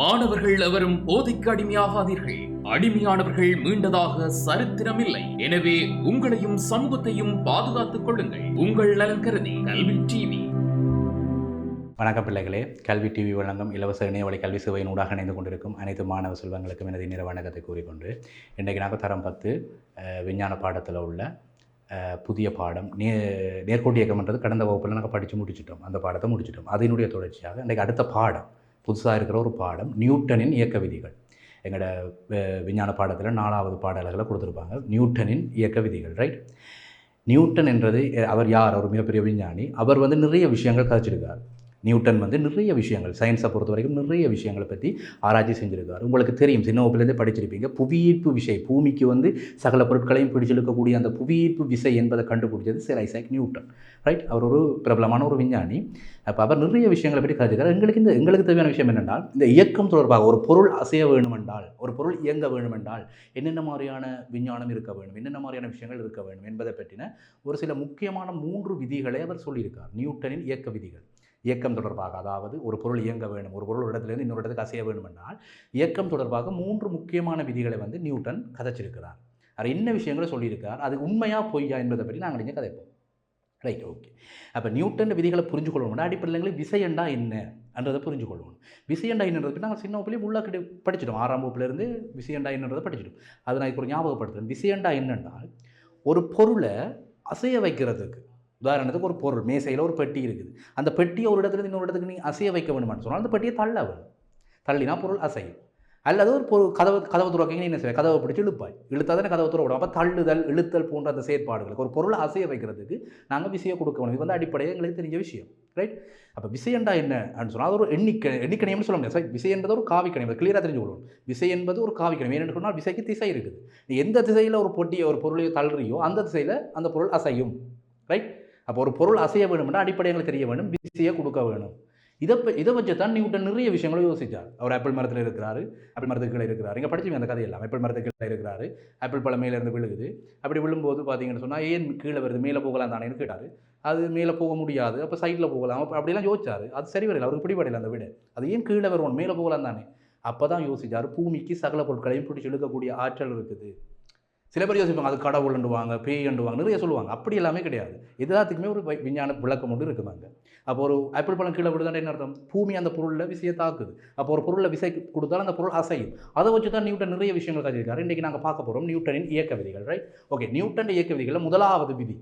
மாணவர்கள் எவரும் போதைக்கு அடிமையாகாதீர்கள். அடிமையானவர்கள் மீண்டதாக சரித்திரமில்லை. எனவே உங்களையும் சமூகத்தையும் பாதுகாத்துக் கொள்ளுங்கள். உங்கள் நலன் கருதி கல்வி டிவி. வணக்கம் பிள்ளைகளே. கல்வி டிவி வழங்கும் இலவச இணையவழி கல்வி சேவையின் ஊடாக இணைந்து கொண்டிருக்கும் அனைத்து மாணவ செல்வங்களுக்கும் எனது இனிய வணக்கத்தை கூறிக்கொண்டு இன்றைக்கு நாங்கள் தரம் பத்து விஞ்ஞான பாடத்தில் உள்ள புதிய பாடம் நே நேர்கோட்டு இயக்கம்ன்றது கடந்த வகுப்பில் நாங்கள் படித்து முடிச்சிட்டோம். அந்த பாடத்தை முடிச்சிட்டோம். அதனுடைய தொடர்ச்சியாக இன்றைக்கு அடுத்த பாடம் புதுசாக இருக்கிற ஒரு பாடம் நியூட்டனின் இயக்க விதிகள். எங்களோட விஞ்ஞான பாடத்தில் நாலாவது பாடல்களை கொடுத்துருப்பாங்க. நியூட்டனின் இயக்க விதிகள் ரைட் நியூட்டன் என்றது அவர் யார்? அவர் மிகப்பெரிய விஞ்ஞானி. அவர் வந்து நிறைய விஷயங்கள் கதைச்சிருக்கார். நியூட்டன் வந்து நிறைய விஷயங்கள் சயின்ஸை பொறுத்த வரைக்கும் நிறைய விஷயங்களை பற்றி ஆராய்ச்சி செஞ்சிருக்கார். உங்களுக்கு தெரியும் சின்ன வகுப்புலேருந்தே படிச்சிருப்பீங்க புவியீர்ப்பு விசை பூமிக்கு வந்து சகல பொருட்களையும் பிடிச்சிருக்கக்கூடிய அந்த புவியீர்ப்பு விசை என்பதை கண்டுபிடிச்சது சர் ஐசாக் நியூட்டன். ரைட் அவர் ஒரு பிரபலமான ஒரு விஞ்ஞானி. அப்போ அவர் நிறைய விஷயங்களை பற்றி கதைச்சிருக்கார் எங்களுக்கு இந்த எங்களுக்கு தேவையான விஷயம் என்னென்றால் இந்த இயக்கம் தொடர்பாக ஒரு பொருள் அசைய வேணுமென்றால் ஒரு பொருள் இயங்க வேணுமென்றால் என்னென்ன மாதிரியான விஞ்ஞானம் இருக்க வேண்டும் என்னென்ன மாதிரியான விஷயங்கள் இருக்க வேண்டும் என்பதை பற்றின ஒரு சில முக்கியமான மூன்று விதிகளை அவர் சொல்லியிருக்கார். நியூட்டனின் இயக்க விதிகள். இயக்கம் தொடர்பாக அதாவது ஒரு பொருள் இயங்க வேண்டும் ஒரு பொருள் ஒரு இடத்துலேருந்து இன்னொரு இடத்துக்கு அசைய வேண்டும் என்றால் இயக்கம் தொடர்பாக மூன்று முக்கியமான விதிகளை வந்து நியூட்டன் கதைச்சிருக்கிறார். அவர் என்ன விஷயங்களை சொல்லியிருக்கார் அது உண்மையாக பொய்யா என்பதை பற்றி நாங்கள் இங்கே கதைப்போம். Right okay. அப்போ நியூட்டன் விதிகளை புரிஞ்சு கொள்ளணும். அடிப்படையில் விசையண்டா என்னன்றதை புரிஞ்சு கொள்ளணும். விசையண்டா என்னன்றது பற்றி நாங்கள் சின்ன வகுப்புலேயே கிட்ட படிச்சிட்டோம். ஆறாம் வகுப்புலேருந்து விசையண்டா என்னன்றதை படிச்சிட்டோம். அதை நான் இப்போ ஞாபகப்படுத்துகிறேன் விசையண்டா என்னென்றால் ஒரு பொருளை அசைய வைக்கிறதுக்கு உதாரணத்துக்கு ஒரு பொருள் மேசையில் ஒரு பெட்டி இருக்குது. அந்த பெட்டியை ஒரு இடத்துல இன்னொரு இடத்துக்கு நீ அசைய வைக்க வேணுமான்னு சொன்னால் அந்த பெட்டியை தள்ள வேணும் தள்ளினா பொருள் அசையும். அல்லது ஒரு பொருள் கதவு கதவு துறக்கீங்க என்ன செய்ய கதவை பிடிச்சி இழுப்பாய். இழுத்தா தானே கதவை துற அப்போ தள்ளுதல் இழுத்தல் போன்ற அந்த செயற்பாடுகளுக்கு ஒரு பொருளை அசைய வைக்கிறதுக்கு நாங்கள் விசையை கொடுக்க வேணும். இது வந்து அடிப்படையாக எங்களுக்கு தெரிஞ்ச விஷயம். ரைட் அப்போ விசையண்டா என்ன அப்படின்னு சொன்னால் அது ஒரு எண்ணிக்கை எண்ணிக்கணியம்னு சொல்ல முடியாது. சார் விசை என்பது ஒரு காவிக்கணியம் கிளியராக தெரிஞ்சு கொள்ளணும். விசை என்பது ஒரு காவிக்கணியம் ஏன்னு சொன்னால் விசைக்கு திசை இருக்குது. நீ எந்த திசையில் ஒரு பொட்டியை ஒரு பொருளையோ தள்ளுறியோ அந்த திசையில் அந்த பொருள் அசையும். ரைட் அப்போ ஒரு பொருள் அசைய வேணும்னா அடிப்படை எங்களுக்கு தெரிய வேணும் விசையை கொடுக்க வேணும். இதை இதை வச்சு தான் நியூட்டன் நிறைய விஷயங்களும் யோசிச்சார். அவர் ஆப்பிள் மரத்தில் இருக்கிறாரு ஆப்பிள் மரத்துக்கு கீழே இருக்கிறாரு. இங்கே படிச்சுங்க அந்த கதையெல்லாம் ஆப்பிள் மரத்துக்கு கீழே இருக்கிறாரு ஆப்பிள் பழம் விழுகுது. அப்படி விழும்போது பார்த்தீங்கன்னு சொன்னால் ஏன் கீழே வருது? மேலே போகலாம் தானேன்னு கேட்டார். அது மேலே போக முடியாது. அப்போ சைட்டில் போகலாம். அப்போ அப்படிலாம் யோசிச்சார். அது சரி வரல அவருக்கு பிடிபடையில் அந்த வீடு. அது ஏன் கீழே வருவோம்? மேலே போகலாம் தானே. அப்போ தான் யோசிச்சார். பூமிக்கு சகல பொருட்களையும் பிடிச்சி இழுக்கக்கூடிய ஆற்றல் இருக்குது. சில பேர் யோசிப்பாங்க அது கடவுள்ண்டுவாங்க பேய்ண்டுவாங்க நிறைய சொல்லுவாங்க. அப்படி எல்லாமே கிடையாது. எல்லாத்துக்குமே ஒரு வை- விஞ்ஞான விளக்கம் ஒன்று இருக்குதாங்க அப்போ ஒரு ஆப்பிள் பழம் கீழே விடுதாண்டா என்ன அர்த்தம்? பூமி அந்த பொருளில் விசையை தாக்குது. அப்போ ஒரு பொருளில் விசை கொடுத்தாலும் அந்த பொருள் அசையும். அதை வச்சு தான் நியூட்டன் நிறைய விஷயங்கள் கற்றுக்காரு இன்றைக்கி நாங்கள் பார்க்க போகிறோம் நியூட்டனின் இயக்க விதிகள் ரைட் ஓகே நியூட்டன் இயக்க விதிகளில் முதலாவது விதி.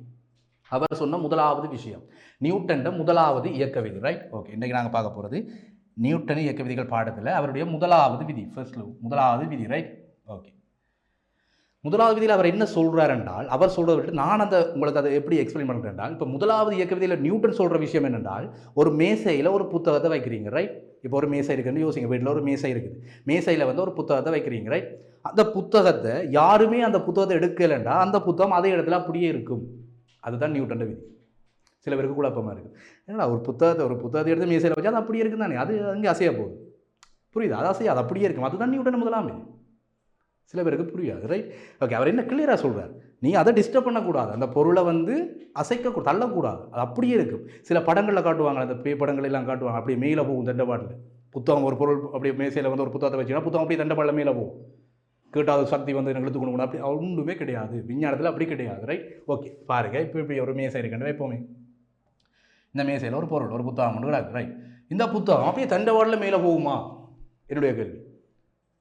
அவர் சொன்ன முதலாவது விஷயம். நியூட்டன் முதலாவது இயக்க விதி ரைட் ஓகே இன்றைக்கி நாங்கள் பார்க்க போகிறது நியூட்டன் இயக்க விதிகள் பாடத்தில் அவருடைய முதலாவது விதி ஃபர்ஸ்ட் முதலாவது விதி ரைட் ஓகே முதலாவது விதியில் அவர் என்ன சொல்கிறார் என்றால் அவர் சொல்கிறத விட்டு நான் அந்த உங்களுக்கு அதை எப்படி எக்ஸ்பிளைன் பண்ணுறேன் என்றால் இப்போ முதலாவது இயக்க விதியில் நியூட்டன் சொல்கிற விஷயம் என்னென்றால் ஒரு மேசையில் ஒரு புத்தகத்தை வைக்கிறீங்க ரைட் இப்போ ஒரு மேசை இருக்குன்னு யோசிங்க வீட்டில் ஒரு மேசை இருக்குது. மேசையில் வந்து ஒரு புத்தகத்தை வைக்கிறீங்க ரைட் அந்த புத்தகத்தை யாருமே அந்த புத்தகத்தை எடுக்கலைண்டா அந்த புத்தகம் அதே இடத்துல அப்படியே இருக்கும். அதுதான் நியூட்டன் விதி. சில பேருக்கு குழப்பமாக இருக்குது ஏன்னா ஒரு புத்தகத்தை ஒரு புத்தகத்தை எடுத்து மேசையில் வச்சா அது அப்படியே இருக்கும் தானே? அது அங்கே அசைய போகுது. புரியுது? அது அசையா அது அப்படியே இருக்கும். அதுதான் நியூட்டன் முதலாமே சில பேருக்கு புரியாது ரைட் ஓகே அவர் என்ன கிளியராக சொல்கிறார் நீ அதை டிஸ்டர்ப் பண்ணக்கூடாது. அந்த பொருளை வந்து அசைக்க தள்ளக்கூடாது. அது அப்படியே இருக்கும். சில படங்களில் காட்டுவாங்க அந்த பே படங்களெல்லாம் காட்டுவாங்க. அப்படியே மேலே போகும் தண்டபாட்டில். புத்தகம் ஒரு பொருள் அப்படியே மேசையில் வந்து ஒரு புத்தகத்தை வச்சுன்னா புத்தகம் அப்படியே தண்டபாட்டில் மேலே போகும். கேட்டாத சக்தி வந்து எங்களுக்கு கொண்டு கொடுக்கணும் அப்படி ஒன்றுமே கிடையாது. விஞ்ஞானத்தில் அப்படி கிடையாது ரைட் ஓகே பாருங்க. இப்போ இப்படி ஒரு மேசை இருக்கணும் எப்போவுமே இந்த மேசையில் ஒரு பொருள் ஒரு புத்தகம் ஒன்று கிடக்கு ரைட் இந்த புத்தகம் அப்படியே தண்டவாடில் மேலே போகுமா? என்னுடைய கேள்வி.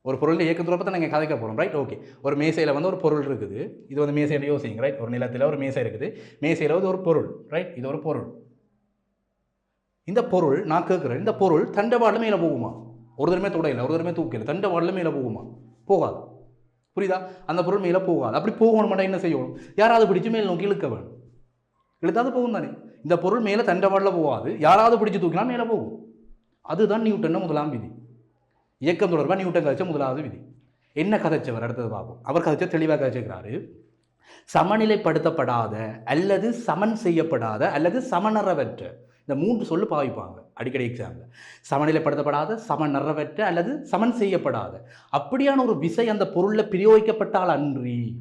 ஒரு பொருள் இயக்கத்தில் பற்றி நாங்கள் கதைக்க போகிறோம் ரைட் ஓகே ஒரு மேசையில் வந்து ஒரு பொருள் இருக்குது. இது வந்து மேசையில் யோசிங்க ரைட் ஒரு நிலத்தில் ஒரு மேசை இருக்குது. மேசையில் வந்து ஒரு பொருள் ரைட் இது ஒரு பொருள். இந்த பொருள் நான் கேட்குறேன் இந்த பொருள் தண்டவாடில் மேலே போகுமா? ஒரு தருமே தொடையில் ஒரு தடவை தூக்கல. தண்டவாடில் மேலே போகுமா? போகாது. புரியுதா? அந்த பொருள் மேலே போகாது. அப்படி போகணுமாட்டா என்ன செய்யணும்? யாராவது பிடிச்சு மேலே நோக்கி இழுக்க வேணும். இழுத்தாது போகும் தானே. இந்த பொருள் மேலே தண்டவாடில் போகாது. யாராவது பிடிச்சி தூக்கினா மேலே போகும். அதுதான் நியூட்டன் முதலாம் விதி. இயக்கம் தொடர்பாக நியூட்டன் கதைச்ச முதலாவது விதி. என்ன கதைச்சவர்? அடுத்தது பார்ப்போம். அவர் கதைச்ச தெளிவாக கதைச்சிருக்கிறாரு. சமநிலைப்படுத்தப்படாத அல்லது சமன் செய்யப்படாத அல்லது சமநறவற்ற. இந்த மூன்று சொல்லு பாவிப்பாங்க. அடிக்கடி எக்ஸாமில் சமநிலைப்படுத்தப்படாத சமநறவற்ற அல்லது சமன் செய்யப்படாத. அப்படியான ஒரு விசை அந்த பொருளில் பிரயோகிக்கப்பட்டால் அன்றி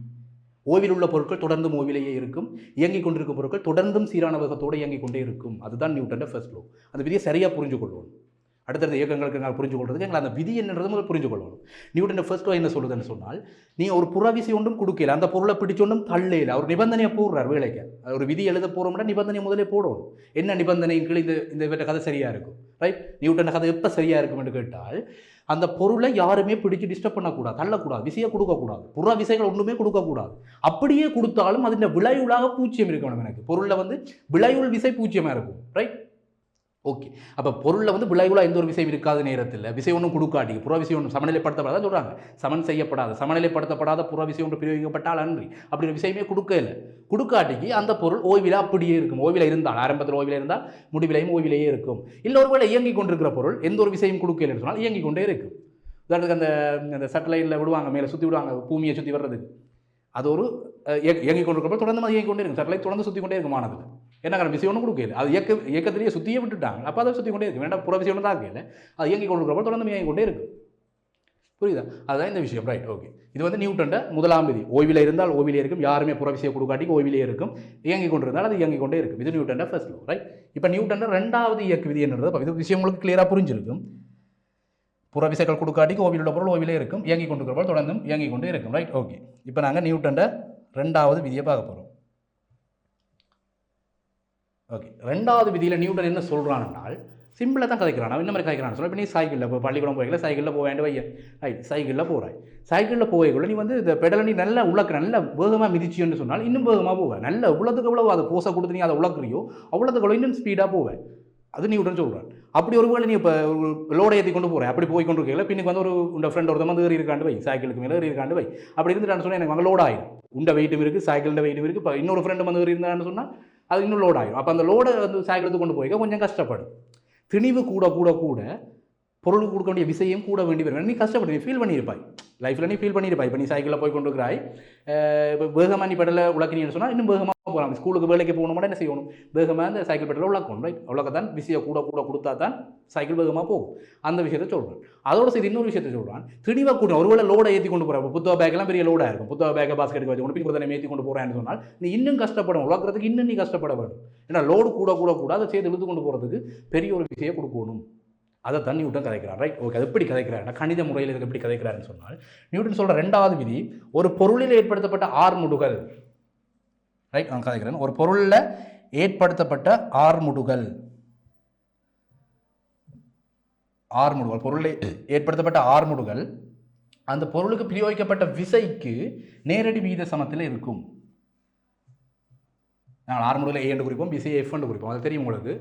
ஓவில் உள்ள பொருட்கள் தொடர்ந்தும் ஓவிலேயே இருக்கும். இயங்கிக் கொண்டிருக்கும் பொருட்கள் தொடர்ந்தும் சீரான வேகத்தோடு இயங்கிக் கொண்டே இருக்கும். அதுதான் நியூட்டன்ட ஃபர்ஸ்ட் லோ. அந்த விதியை சரியாக புரிஞ்சு கொள்வோம் அடுத்தடுத்த இயக்கங்களுக்கு நாங்கள் புரிஞ்சு கொள்றதுக்கு எங்களை அந்த விதி என்னன்றது முதல் புரிஞ்சு கொள்ளணும் நியூட்டன ஃபர்ஸ்ட் என்ன சொல்லுதுன்னு சொன்னால் நீ ஒரு புறவிசை ஒன்றும் கொடுக்கல அந்த பொருளை பிடிச்சொன்றும் தள்ளையில் அவர் நிபந்தனையை போடுறார் வேலைக்கு. ஒரு விதி எழுத போகிறோம்னா நிபந்தனை முதலே போடணும். என்ன நிபந்தனையின் கீழ் இந்த இந்த இவற்ற கதை சரியாக இருக்கும்? ரைட் நியூட்டன் கதை எப்போ சரியாக இருக்கும் என்று கேட்டால் அந்த பொருளை யாருமே பிடிச்சு டிஸ்டர்ப் பண்ணக்கூடாது தள்ளக்கூடாது விசையை கொடுக்கக்கூடாது புற விசைகள் ஒன்றுமே கொடுக்கக்கூடாது. அப்படியே கொடுத்தாலும் அதில் விளைவுலாக பூச்சியம் இருக்கணும் எனக்கு. பொருளில் வந்து விளைவுள் விசை பூச்சியமாக இருக்கும். Right okay. அப்போ பொருளில் வந்து விளைவுளாக எந்த ஒரு விஷயம் இருக்காத நேரத்தில் விஷயம் ஒன்றும் கொடுக்காட்டி புற விஷயம் ஒன்று சமநிலைப்படுத்தப்படாத சொல்கிறாங்க சமன் செய்யப்படாத சமநிலைப்படுத்தப்படாத புற விஷயம் ஒன்று பிரயோகிக்கப்பட்டால் அன்றி. அப்படி ஒரு விஷயமே கொடுக்கல. கொடுக்காட்டிக்கு அந்த பொருள் ஓய்வில் அப்படியே இருக்கும். ஓய்வில் இருந்தால் ஆரம்பத்தில் ஓய்வில் இருந்தால் முடிவிலையும் ஓய்விலேயே இருக்கும். இல்லை ஒருவேளை இயங்கி கொண்டிருக்கிற பொருள் எந்த ஒரு விஷயம் கொடுக்கலன்னு சொன்னால் இயங்கி கொண்டே இருக்கும். உதாரணத்துக்கு அந்த அந்த சட்டலைட்டில் விடுவாங்க மேலே சுற்றி விடுவாங்க பூமியை சுற்றி வர்றதுக்கு. அது ஒரு அஹ், இயங்கி கொண்டிருக்கிறப்ப தொடர்ந்து அது இயங்கி கொண்டே இருக்கும். சட்டலைட் தொடர்ந்து சுற்றி கொண்டே இருக்கும் மாணவர்கள் என்ன விஷயம் ஒன்றும் கொடுக்கல. அது இயக்க இயக்கத்திலேயே சுற்றியே விட்டுட்டாங்க. அப்போ அதை சுற்றி கொண்டே இருக்கு. வேண்டாம் புற விஷயம் தான் இருக்கல அது இயங்கி கொண்டு தொடர்ந்து இயங்கி கொண்டே இருக்கும் புரியுதா? அதுதான் இந்த விஷயம். ரைட் ஓகே இது வந்து நியூட்டன்ட முதலாம் விதி. ஓய்வில் இருந்தால் ஓய்விலே இருக்கும். யாருமே புற விஷயம் கொடுக்காட்டி ஓய்விலே இருக்கும். இயங்கி கொண்டிருந்தால் அது இயங்கி கொண்டே இருக்கும். இது நியூட்டன்ட ஃபர்ஸ்ட் லோ ரைட் இப்போ நியூட்டன்ட ரெண்டாவது இயக்க விதி என்னது இது விஷயம் உங்களுக்கு கிளியராக புரிஞ்சிருக்கும். புற விசைகள் கொடுக்காட்டிக்கு பொருள் ஓய்விலே இருக்கும். இயங்கி கொண்டிருக்கிற பொருள் தொடர்ந்தும் இயங்கி கொண்டே இருக்கும். ரைட் ஓகே இப்போ நாங்கள் நியூட்டன்ட ரெண்டாவது விதியை பார்க்க போகிறோம் ஓகே. ரெண்டாவது விதியில் நியூட்டன் என்ன சொல்கிறான்னால் சிம்பிளாக தான் கதைக்கிறான். அவன் என்ன மாதிரி கதைக்கிறான் சொல்ல இப்போ நீ சைக்கிளில் இப்போ பள்ளிக்கூடம் போய்க்கல சைக்கிளில் போக வேண்டிய வையன். ரைட் சைக்கிளில் போகிறாய் சைக்கிளில் போகக்குள்ள நீ வந்து இந்த பெடலை நீ நல்லா உழக்கிற நல்ல வேகமாக மிதிச்சியோன்னு சொன்னால் இன்னும் வேகமாக போவேன் நல்ல உள்ளதுக்கு எவ்வளோ அதை போசை கொடுத்து நீ அதை உழக்குறியோ அவ்வளோத்துக்கு எவ்வளோ இன்னும் ஸ்பீடாக போவேன் அது நீ உடனே சொல்கிறான் அப்படி ஒரு வேளை நீ இப்போ ஒரு லோடை ஏற்றி கொண்டு போகிறேன் அப்படி போய் கொண்டு இருக்கல பின்னுக்கு வந்து ஒரு உண்ட ஃப்ரெண்ட் ஒருத்தம் வந்து ஏறி இருக்காண்டு வை. சைக்கிளுக்கு மேலே ஏறி இருக்காண்டு வை. அப்படி இருந்துட்டான்னு சொன்னால் எனக்கு அங்கே லோட் ஆகிடும் உண்ட வெயிட்டும் இருக்குது சைக்கிளில் வெயிட்டும் இருக்குது இப்போ இன்னொரு ஃப்ரெண்டு வந்து ஏறி இருந்தான்னு சொன்னால் அது இன்னும் லோட் ஆகும் அப்போ அந்த லோடை வந்து சாய்க்கிறது கொண்டு போய்க்க கொஞ்சம் கஷ்டப்படும். திணிவு கூட கூட கூட பொருளுக்கு கொடுக்க வேண்டிய விஷயம் கூட வேண்டி வரும். நீ கஷ்டப்படு நீ ஃபீல் பண்ணியிருப்பாய். லைஃப்பில் நீ ஃபீல் பண்ணியிருப்பா. இப்போ நீ சைக்கிளில் போய் கொண்டு இருக்கிறாய் இப்போ வேகமாக நீ பெடலை உழக்கினீன்னு சொன்னால் இன்னும் வேகமாக போகலாம். ஸ்கூலுக்கு வேலைக்கு போகணும்னா என்ன செய்யணும்? வேகமாக அந்த சைக்கிள் பெடலை உழக்கணும் ரைட் அவ்வளோதான் விஷயம் கூட கூட கொடுத்தா தான் சைக்கிள் வேகமாக போகும். அந்த விஷயத்தை சொல்கிறேன் அதோட சரி இன்னொரு விஷயத்தை சொல்கிறான் திணிவாக கூட ஒருவேளை லோடை ஏற்றி கொண்டு போகிறேன் புத்தக பேக்கெல்லாம் பெரிய லோடாக இருக்கும். புத்தக பேக்கை பாஸ்கெட்டுக்கு வச்சு கொண்டு போய் கொடுத்தனை ஏற்றி கொண்டு போகிறேன்னு சொன்னால் நீ இன்னும் கஷ்டப்படும் உழக்கிறதுக்கு இன்னும் நீ கஷ்டப்பட வேண்டும் ஏன்னா லோடு கூட கூட கூட அதை சேர்த்து இழுத்து கொண்டு போகிறதுக்கு பெரிய ஒரு விஷயம் கொடுக்கணும். அதை தான் நியூட்டன் கதைக்கிறார். ரைட் ஓகே அது எப்படி கதைக்கிறார்? கணித முறையில் இதுக்கு எப்படி கதைக்கிறாருன்னு சொன்னால் நியூட்டன் சொல்கிற ரெண்டாவது விதி ஒரு பொருளில் ஏற்படுத்தப்பட்ட ஆர்முடுகள். ரைட் நான் கதைக்கிறேன். ஒரு பொருளில் ஏற்படுத்தப்பட்ட ஆர்முடுகள். ஆர்முடுகள் பொருளில் ஏற்படுத்தப்பட்ட ஆர்முடுகள் அந்த பொருளுக்கு பிரயோகிக்கப்பட்ட விசைக்கு நேரடி வீத சமத்தில் இருக்கும். நாங்கள் ஆர்முடில் ஏ என்று குறிப்போம் விசை எஃப் என்று குறிப்போம். அது தெரியும் உங்களுக்கு.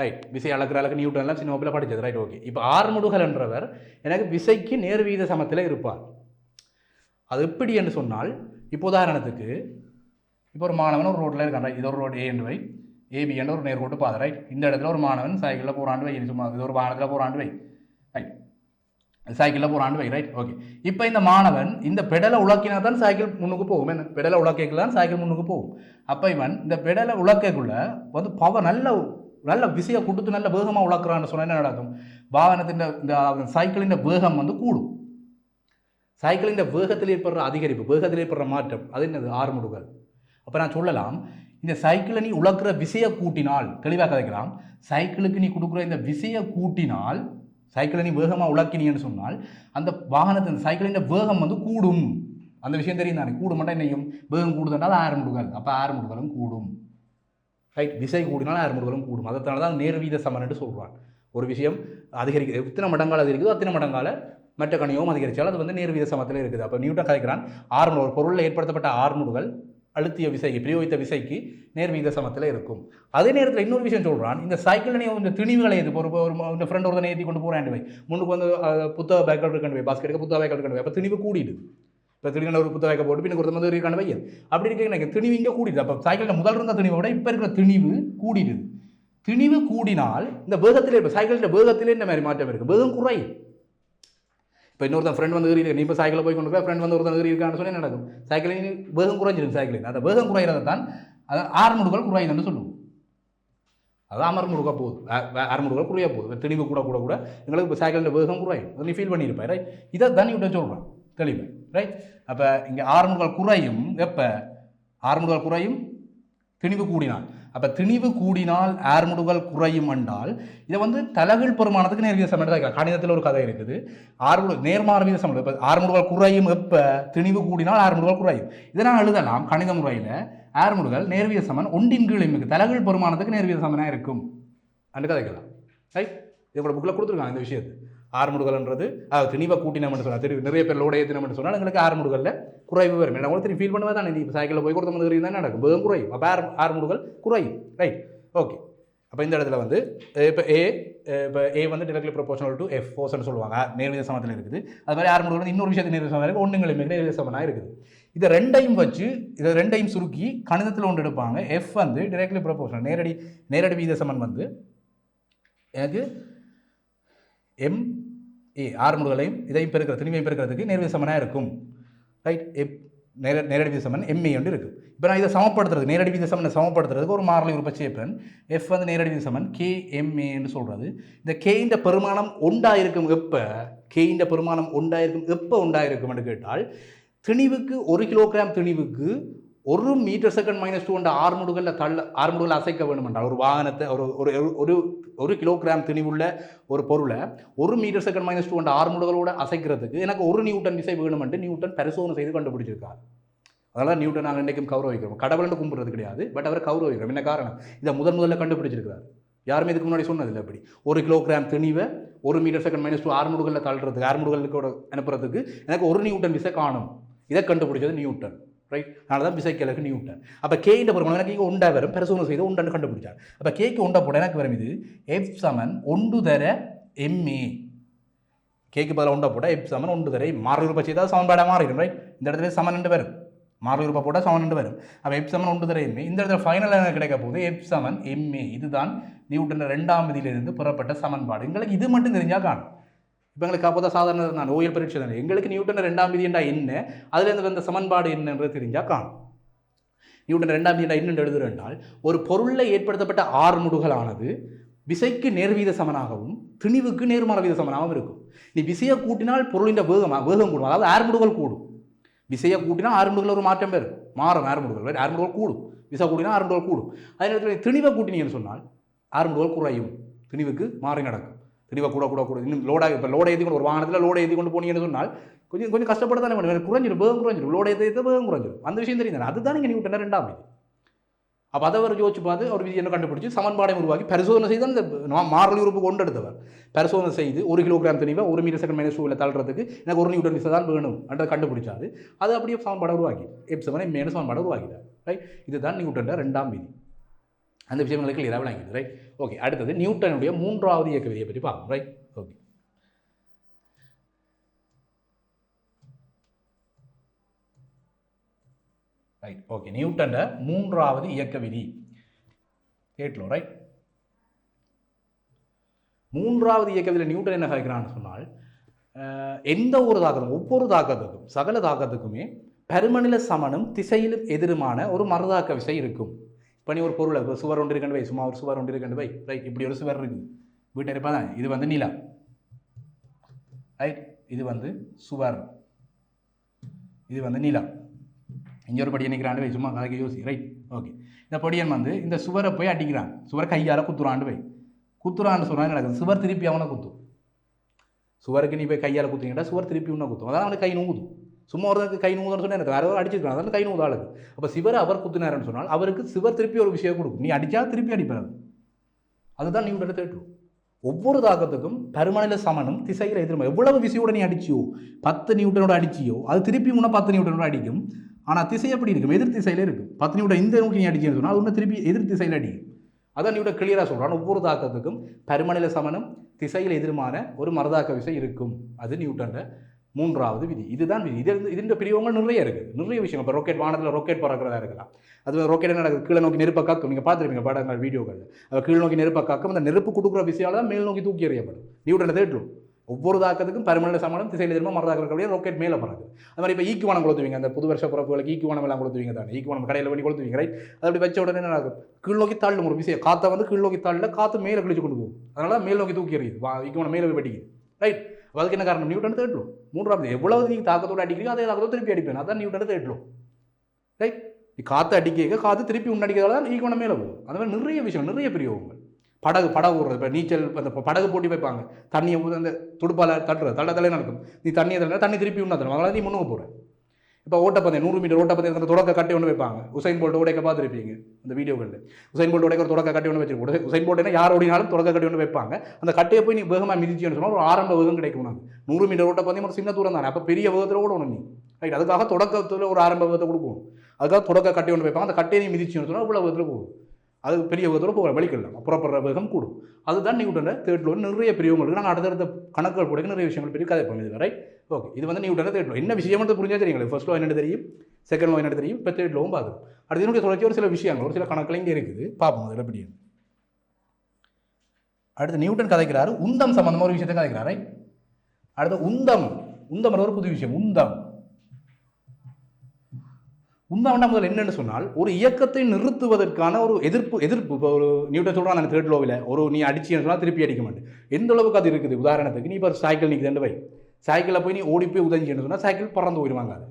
ரைட் விசை அளக்கிற அளவுக்கு நியூட்டன்லாம் சின்ன வகுப்பில் படித்தது ரைட் ஓகே இப்போ ஆர்முடுகள் என்றவர் எனக்கு விசைக்கு நேர் விகித சமத்தில் இருப்பார். அது எப்படி என்று சொன்னால் இப்போ உதாரணத்துக்கு இப்போ ஒரு மாணவன் ஒரு ரோட்டில் இருக்கான். ரைட் இது ஒரு ரோடு ஏ என்று வை. ஏபி என்ற ஒரு நேர்கோட்டு பாதை. ரைட் இந்த இடத்துல ஒரு மாணவன் சைக்கிளில் போகிறாண்டு வை. இது சும்மா இது ஒரு வாகனத்தில் போகிறாண்டு வை. சைக்கிளில் போகிறான்னு வை ரைட் ஓகே இப்போ இந்த மாணவன் இந்த பெடலை உழக்கினா தான் சைக்கிள் முன்னுக்கு போகும். என்ன? பெடலை உலக்கைக்குள்ள தான் சைக்கிள் முன்னுக்கு போகும். அப்போ இவன் இந்த பெடலை உழக்கக்குள்ள வந்து பவர் நல்ல நல்ல விசையை கொடுத்து நல்ல வேகமாக உழக்கிறான்னு சொன்னால் என்ன நடக்கும்? வாகனத்தின் இந்த சைக்கிளின் வேகம் வந்து கூடும். சைக்கிளின் வேகத்தில் ஏற்படுற அதிகரிப்பு வேகத்தில் ஏற்படுற மாற்றம் அது என்னது? ஆறுமுடுகள். அப்போ நான் சொல்லலாம் இந்த சைக்கிளை நீ உழக்கிற விசையை கூட்டினால் தெளிவாக கதைக்கலாம். சைக்கிளுக்கு நீ கொடுக்குற இந்த விசையை கூட்டினால் சைக்கிளை நீ வேகமாக உழக்கினீன்னு சொன்னால் அந்த வாகனத்தின் சைக்கிளின் வேகம் வந்து கூடும். அந்த விஷயம் தெரியும் தானே கூடும் மட்டும் என்னையும் வேகம் கூடுதுன்றால் ஆறு முடுகள். அப்போ ஆறு முடுகளும் கூடும். ரைட் விசை கூடினால் ஆறு முடுகளும் கூடும். அதனால தான் நேர்வீத சமன் என்று சொல்கிறான் ஒரு விஷயம் அதிகரிக்குது எத்தனை மடங்கால் அதிகரிக்குதோ அத்தனை மடங்கால மற்ற கணியவும் அதிகரிச்சால் அது வந்து நேர்வீத சமத்தில் இருக்குது. அப்போ நியூட்டன் கதைக்கிறான் ஆறு ஒரு பொருளில் ஏற்படுத்தப்பட்ட ஆறுமுடுகள் அழுத்திய விசைக்கு பிரயோகித்த விசைக்கு நேர்மீத சமத்தில் இருக்கும். அதே நேரத்தில் இன்னொரு விஷயம் சொல்கிறான் இந்த சைக்கிள் நீ கொஞ்சம் திணிவுகளை எது ஒரு ஒரு ஃப்ரெண்ட் ஒருத்தனை ஏற்றி கொண்டு போகிறேன் வை முன்னுக்கு வந்து புத்தக பேக்கல் இருக்கணும் போய் பாஸ்கெட்டுக்கு புத்தக பேக்கல் இருக்கணும் அப்போ திணிவு கூடிடுது. இப்போ திடீர்னு ஒரு புத்தக பேக்கை போட்டு பின்னுக்கு ஒருத்தர் வந்து இருக்கான வையன். அப்படி இருக்க எனக்கு திணிவு இங்கே கூடிடுது. அப்போ சைக்கிளில் முதல் இருந்த திணிவை விட இப்போ இருக்கிற திணிவு கூடிடுது. திணிவு கூடினால் இந்த வேகத்திலே இப்போ சைக்கிளில் வேகத்திலே இந்த மாதிரி மாற்றம் இருக்குது வேகம் குறையும். இப்போ இன்னொருத்தன் ஃப்ரெண்ட் வந்து ஏறி நீ இப்போ சைக்கிளில் போய் கொண்டு ஃப்ரெண்ட் வந்து ஒருத்தன் ஏறி இருக்கான்னு சொல்லி நடக்கும் சைக்கிளின் வேகம் குறைஞ்சிடும் சைக்கிளின் அந்த வேகம் குறையிறதை தான் அது ஆறு முடுகள் குறையுதுன்னு சொல்லுவோம் அது அமர் முடுக்க போகுது ஆறு முடுகள் குறைய போகுது திணிவு கூட கூட கூட எங்களுக்கு இப்போ சைக்கிளில் வேகம் குறையும் அதை நீ ஃபீல் பண்ணியிருப்பேன் ரைட் இதை தான் நீ விட்டு சொல்கிறான் தெளிவு ரைட் அப்போ இங்கே ஆறு முடுகள் குறையும் எப்போ ஆறு முடுகள் குறையும் திணிவு கூடினால் அப்போ திணிவு கூடினால் ஆர்முடுகள் குறையும் என்றால் இதை வந்து தலகள் பெருமானத்துக்கு நேர்வீத வீதம் தான் கணிதத்தில் ஒரு கதை இருக்குது. ஆறுமுடு நேர்மார்வீத வீதம் இப்போ ஆர்முடுகள் குறையும் எப்போ? திணிவு கூடினால் ஆர்முடுகள் குறையும். இதை நான் எழுதலாம் கணித முறையில். ஆர்முடுகள் நேர்வீத சமன் ஒன்றின் கீழ் எம்முக்கு தலகில் பெருமானத்துக்கு நேர்வீத சமனாக இருக்கும். அந்த கதைக்கலாம் ரைட்? இதோட புக்கில் கொடுத்துருக்காங்க இந்த விஷயத்தை. ஆறுமுடுகள்ன்றது. அது திணிவை கூட்டினோம்னு சொன்னால் தெரியும் நிறைய பேர் லோட ஏற்றினோம்னு சொன்னால் எங்களுக்கு ஆறுமுடுகளில் குறைவு வரும். என்ன திரும்பி ஃபீல் பண்ணுவா தானே நீ சைக்கிளில் போய் கொடுத்த மாதிரி தான் நடக்கும்? வேகம் குறையும். அப்போ ஆறு ஆறுமுடுகள் குறையும். ரைட் ஓகே அப்போ இந்த இடத்துல வந்து இப்போ ஏ இப்போ ஏ வந்து டிரெக்ட்லி ப்ரொபோஷனல் டு எஃப் ஃபோர்ஸ்னு சொல்லுவாங்க. நேர்வித சமத்தில் இருக்குது. அது மாதிரி ஆறுமுடுகள் வந்து இன்னொரு விஷயத்தை நேர்வித சமம் இருக்குது. ஒன்றுங்களுமே நேர்வித சமனாக இருக்குது. இதை ரெண்டையும் வச்சு இதை ரெண்டையும் சுருக்கி கணிதத்தில் ஒன்று எடுப்பாங்க. எஃப் வந்து டிரெக்ட்லி ப்ரொபோஷனல் நேரடி நேரடி வீத சமன் வந்து எனக்கு எம் ஏ ஆறு முடுகளையும் இதையும் பெருக்கிற திரும்பியும் பெருக்கிறதுக்கு நேர்வித சமனாக இருக்கும். ரைட் எப் நேர நேரடி வீத சமன் எம்ஏ வந்து இருக்குது இப்போ நான் இதை சமப்படுத்துறது நேரடி வீத சமனை சமப்படுத்துறதுக்கு ஒரு மாறலி உற்பத்தி சேர்ப்பேன் எஃப் வந்து நேரடி வீத சமன் கே எம்ஏன்னு சொல்கிறது இந்த கேயின் பெருமானம் உண்டாயிருக்கும் எப்போ? கேயின் பெருமானம் உண்டாயிருக்கும் எப்போ உண்டாயிருக்கும்னு கேட்டால் திணிவுக்கு ஒரு கிலோகிராம் திணிவுக்கு ஒரு மீட்டர் செகண்ட் மைனஸ் டூ என்ற ஆறுமுடுகளில் தள்ள ஆறுமுடுகளை அசைக்க வேண்டும் என்றால் ஒரு வாகனத்தை ஒரு ஒரு ஒரு ஒரு கிலோகிராம் திணிவுள்ள ஒரு பொருளை ஒரு மீட்டர் செகண்ட் மைனஸ் டூ என்ற ஆறுமுடுகளோட அசைக்கிறதுக்கு எனக்கு ஒரு நியூட்டன் விசை வேணுமென்று நியூட்டன் பரிசோதனை செய்து கண்டுபிடிச்சிருக்காரு அதனால் நியூட்டன் நாங்கள் இன்றைக்கும் கௌரவிக்கிறோம் கடவுள்னு கும்பிட்றது கிடையாது பட் அவர் கௌரவிக்கிறோம் என்ன காரணம் இதை முதன் முதல்ல கண்டுபிடிச்சிருக்கிறார் யாருமே இதுக்கு முன்னாடி சொன்னதில்லை அப்படி ஒரு கிலோகிராம் திணிவை ஒரு மீட்டர் செகண்ட் மைனஸ் டூ ஆறுமுடுகளில் தள்ளுறதுக்கு ஆறுமுடுகளுக்கு அனுப்புறதுக்கு எனக்கு ஒரு நியூட்டன் விசை காணும் இதை கண்டுபிடிச்சது நியூட்டன் ரைட் அதனால தான் விசைக்கிழக்கு நியூட்டன் அப்போ கேன்ற பொருள் எனக்கு இங்கே உண்டா வரும். பரிசோதனை செய்து உண்டான்னு கண்டுபிடிச்சார். அப்போ கேக்கு உண்டா போட எனக்கு வரும் இது. எஃப் சமன் ஒன்று தர எம்ஏ கேக்கு பதில் உண்டா போட்டால் எஃப் சமன் ஒன்று தர மாறு ரூபாய் செய்தால் சமன்பாடாக மாறிடும். ரைட் இந்த இடத்துல சமன் ரெண்டு வரும். மாறு ரூபாய் போட்டால் சமன் ரெண்டு வரும். அப்போ எஃப் சமன் ஒன்று தர எம்ஏ இந்த இடத்துல ஃபைனல் எனக்கு கிடைக்க போகுது. எஃப் சமன் எம்ஏ இதுதான் நியூட்டன் ரெண்டாம் விதியிலிருந்து புறப்பட்ட சமன்பாடு. எங்களுக்கு இது மட்டும் தெரிஞ்சால் காணும். இப்போ எங்களுக்கு அப்போ தான் சாதாரண நான் ஓயல் பரீட்சை தானே. எங்களுக்கு நியூட்டன் ரெண்டாம் விதிண்டா என்ன? அதுலேருந்து வந்த சமன்பாடு என்னன்றது தெரிஞ்சால் காணும். நியூட்டன் ரெண்டாம் விதிண்டா என்னென்று எழுதுகிறேன்றால் ஒரு பொருளில் ஏற்படுத்தப்பட்ட ஆறு முடுகலானது விசைக்கு நேர்வீத சமனாகவும் திணிவுக்கு நேர்மாற வீத சமனாகவும் இருக்கும். நீ விசையை கூட்டினால் பொருளின் வேகம் வேகம் கூடும். அதாவது ஆறு முடுகள் கூடும். விசையை கூட்டினா ஆறு ஒரு மாற்றம் பெறும் மாறும் ஆறு முடுகள். ஆறு முடுகள் கூடும். விசை கூட்டினா ஆறு முடுகள் கூடும். அதே நேரத்தில் திணிவை கூட்டினீங்கன்னு சொன்னால் ஆறு முடுகள் குறையும். திணிவுக்கு மாறி நடக்கும். திணிவை கூட கூட கூட. இன்னும் லோடாக இப்போ லோடை ஏற்றி கொண்டு ஒரு வாகனத்தில் லோடை ஏற்றி கொண்டு போனீங்கன்னு சொன்னால் கொஞ்சம் கொஞ்சம் கஷ்டப்பட தானே வேணும் குறைஞ்சிடும் வேகம் குறைஞ்சிடும் லோடை ஏற்றி வேகம் குறைஞ்சிடும் அந்த விஷயம் தெரியுது அதுதான் நீங்கள் நியூட்டன் ரெண்டாம் விதி. அப்போ அதை அவர் யோசிச்சு பார்த்து அவர் விதி என்ன கண்டுபிடிச்சி? சமன்பாடை உருவாக்கி பரிசோதனை செய்து அந்த மா- உறுப்பு கொண்டு எடுத்தவர் பரிசோதனை செய்து ஒரு கிலோகிராம் தெளிவாக ஒரு மீட்டர் செகண்ட் மைனஸ் டூவில் தள்ளுறதுக்கு எனக்கு ஒரு நியூட்டன் விசை தான் வேணும் என்ற கண்டுபிடிச்சாரு. அது அப்படியே சமன்பாடை உருவாக்கி. எப் செவன் மேனு சமன்பாடை உருவாக்கிட்டார். ரைட் இதுதான் நியூட்டன் ரெண்டாம் விதி. அந்த விஷயங்களுக்கு கிளியராக விளங்கிது ரைட் ஓகே அடுத்தது நியூட்டனுடைய மூன்றாவது இயக்க விதியை பற்றி பார்ப்போம் ரைட் ஓகே ரைட் ஓகே நியூட்டன மூன்றாவது இயக்க விதி. கேட்கலாம் ரைட் மூன்றாவது இயக்க விதியில் நியூட்டன் என்ன கேட்கிறான்னு சொன்னால் எந்த ஒரு தாக்கத்தும் ஒவ்வொரு தாக்கத்துக்கும் சகல தாக்கத்துக்குமே பருமநில சமனும் திசையிலும் எதிருமான ஒரு மறுதாக்க விசை இருக்கும். இப்போ நீ ஒரு பொருளை இப்போ சுவர் ஒன்று இருக்கண்டு வை சும்மா ஒரு சுவர் ஒன்று இருக்கண்டு வை. ரைட் இப்படி ஒரு சுவர் இருக்குது வீட்டை இருப்பா தான். இது வந்து நிலா. ரைட் இது வந்து சுவர். இது வந்து நிலா. இங்கே ஒரு படியன் நிற்கிறாண்டு வை சும்மா கதைக்கு யோசி. ரைட் ஓகே இந்த படியன் வந்து இந்த சுவரை போய் அடிக்கிறான். சுவர் கையால் குத்துறாண்டு வை. குத்துறான்னு சொன்னால் நடக்குது? சுவர் திருப்பி அவனை குத்தும். சுவருக்கு நீ போய் கையால் குத்துறீங்கடா சுவர் திருப்பி உன்னை குத்தும். அதான் அவனுக்கு கை நூகுதும் சும்மா ஒருத்தருக்கு கை நூகுதுன்னு சொன்னால் எனக்கு வேறு அடிச்சிருக்கலாம் அதனால் கை நூதாளுக்கு அப்போ சிவர் அவர் குத்துனாருன்னு சொன்னால் அவருக்கு சிவர் திருப்பி ஒரு விஷயம் கொடுக்கும். நீ அடித்தா திருப்பி அடிப்பார் அதுதான் நியூட்டனை தேட்டும் ஒவ்வொரு தாக்கத்துக்கும் பருமநில சமனும் திசையில் எதிர்மறை. எவ்வளவு விசையோட நீ அடிச்சியோ பத்து நியூட்டனோட அடிச்சியோ அது திருப்பி முன்னே பத்து நியூட்டனோட அடிக்கும். ஆனால் திசை எப்படி இருக்கும்? எதிர் திசையில் இருக்கும். பத்து நியூட்டன் இந்த நோக்கி நீ அடிச்சேன்னு சொன்னால் அது திருப்பி எதிர் திசையில் அடிக்கும். அதான் நியூட்டன் கிளியராக சொல்கிறான் ஒவ்வொரு தாக்கத்துக்கும் பருமநில சமனம் திசையில் எதிர்மான ஒரு மரதாக்க விசை இருக்கும். அது நியூட்டனில் மூன்றாவது விதி. இதுதான் விதி. இது இதுன்ற பிரிவுகள் நிறைய இருக்குது. நிறைய விஷயம் இப்போ ராக்கெட் வானத்தில் ராக்கெட் பறக்கிறதா இருக்கலாம். அது ராக்கெட் என்ன நடக்குது? கீழே நோக்கி நெருப்பை காக்கும். நீங்கள் பார்த்துருப்பீங்க படங்கள் வீடியோக்கள் அது கீழ் நோக்கி நெருப்பை காக்கும். அந்த நெருப்பு கொடுக்குற விஷயம் தான் மேல் நோக்கி தூக்கி எறியப்படும். நியூட்டனை தேட்டும் ஒவ்வொரு தாக்கத்துக்கும் பருமநில சமணம் திசையில் திரும்ப மரதாக இருக்கக்கூடிய ராக்கெட் மேலே பறக்குது. அது மாதிரி இப்போ ஈக்குவானம் கொளுத்துவீங்க. அந்த புது வருஷ பிறப்புகளுக்கு ஈக்குவானம் எல்லாம் கொளுத்துவீங்க தானே. ஈக்குவானம் கடையில் பண்ணி கொளுத்துவீங்க ரைட் அது அப்படி வச்ச உடனே என்ன ஆகும் கீழ் நோக்கி தள்ளும் ஒரு விஷயம் காற்றை வந்து கீழ் நோக்கி தள்ள காற்று மேலே கிழிச்சு கொண்டு போகும். அதனால மேல் நோக்கி தூக்கி எறியுது. வா ஈக்குவானம் மேலே போய் வெட்டிக்குது ரைட் அதுக்கு என்ன காரணம்? நியூட்டன் தேட்லும் மூன்றாவது எவ்வளவு நீங்கள் தாக்கத்தோட அடிக்கிறீங்க அதே தாக்கத்தோடு திருப்பி அடிப்பேன். அதான் நியூட்டன் தேட்லும் ரைட் நீ காற்று அடிக்க காற்று திருப்பி உன்னடிக்கிறதால தான் ஈக்குவன மேலே போகும். அந்த மாதிரி நிறைய விஷயம் நிறைய பிரயோகங்கள். படகு படகு விடுறது இப்போ நீச்சல் அந்த படகு போட்டி வைப்பாங்க. தண்ணியை அந்த துடுப்பால் தட்டுறது தள்ள தலை நடக்கும். நீ தண்ணியை தள்ள தண்ணி திருப்பி உண்ணா தரும் அதனால நீ முன்னுக்கு போகிற இப்போ ஓட்டப்பந்தயம் நூறு மீட்டர் ஓட்டப்பந்தயத்தில் தொடக்க கட்டி ஒன்று வைப்பாங்க. உசைன் போல்ட் உடைக்க பார்த்துருப்பீங்க இந்த வீடியோகளில். உசைன் போல்ட் உடைக்கிற தொடக்க கட்டி ஒன்று வச்சிருக்கோம் உசைன் போல்ட்னா யார் ஓடினாலும் தொடக்க கட்டி ஒன்று வைப்பாங்க. அந்த கட்டையை போய் நீ வேகமாக மிதிச்சுன்னு சொன்னால் ஒரு ஆரம்ப வேகம் கிடைக்கும் உனக்கு. நூறு மீட்டர் ஓட்டப்பந்தயம் ஒரு சின்ன தூரம் தானே. அப்போ பெரிய வேகத்தில் ஓடணும் நீ. ரைட் அதுக்காக தொடக்கத்தில் ஒரு ஆரம்ப வேகத்தை கொடுக்கும் அதுக்காக தொடக்க கட்டி ஒன்று வைப்பாங்க. அந்த கட்டையை நீ மிதிச்சுன்னு சொன்னால் இவ்வளோ வேகத்தில் போகும். அது பெரிய வேகத்தில் போகிற வலிக்கலாம் புறப்படுற வேகம் கூடும். அதுதான் நியூட்டனை தேர்ட் லோ நிறைய பெரியவங்களுக்கு நாங்கள் அடுத்தடுத்த கணக்குகள் போடுங்க நிறைய விஷயங்கள் பெரிய கதைப்போம் இது ரைட் ஓகே இது வந்து நியூட்டனை தேர்ட் லோ என்ன விஷயம் மட்டும் புரிஞ்சா தெரியுங்களா? ஃபர்ஸ்ட் லோ என்ன தெரியும்? செகண்ட் லோ என்ன தெரியும்? இப்போ தேர்ட் லோவும் பார்க்குறோம் அடுத்து என்னுடைய தொடர்ச்சி ஒரு சில விஷயங்கள் ஒரு சில கணக்கில் இங்கே இருக்குது. பார்ப்போம் அதில் எப்படி அடுத்து நியூட்டன் கதைக்கிறாரு. உந்தம் சம்மந்தமாக ஒரு விஷயத்தை கதைக்கிறாரு. அடுத்து உந்தம். உந்தம் ஒரு புது விஷயம். உந்தம். உந்தம்னா முதல் என்னன்னு சொன்னால் ஒரு இயக்கத்தை நிறுத்துவதற்கான ஒரு எதிர்ப்பு எதிர்ப்பு. இப்போ ஒரு நியூட்டன் சொல்கிறான் அந்த தேர்ட் லோவில் ஒரு நீ அடிச்சின்னு சொன்னால் திருப்பி அடிக்க மாட்டேன். எந்த அளவுக்கு அது இருக்குது? உதாரணத்துக்கு நீ இப்போ சைக்கிள் நிற்குதுன்னு வை. சைக்கிளில் போய் நீ ஓடி போய் உதஞ்சின்னு சொன்னால் சைக்கிள் பறந்து போயிடுவாங்க அது.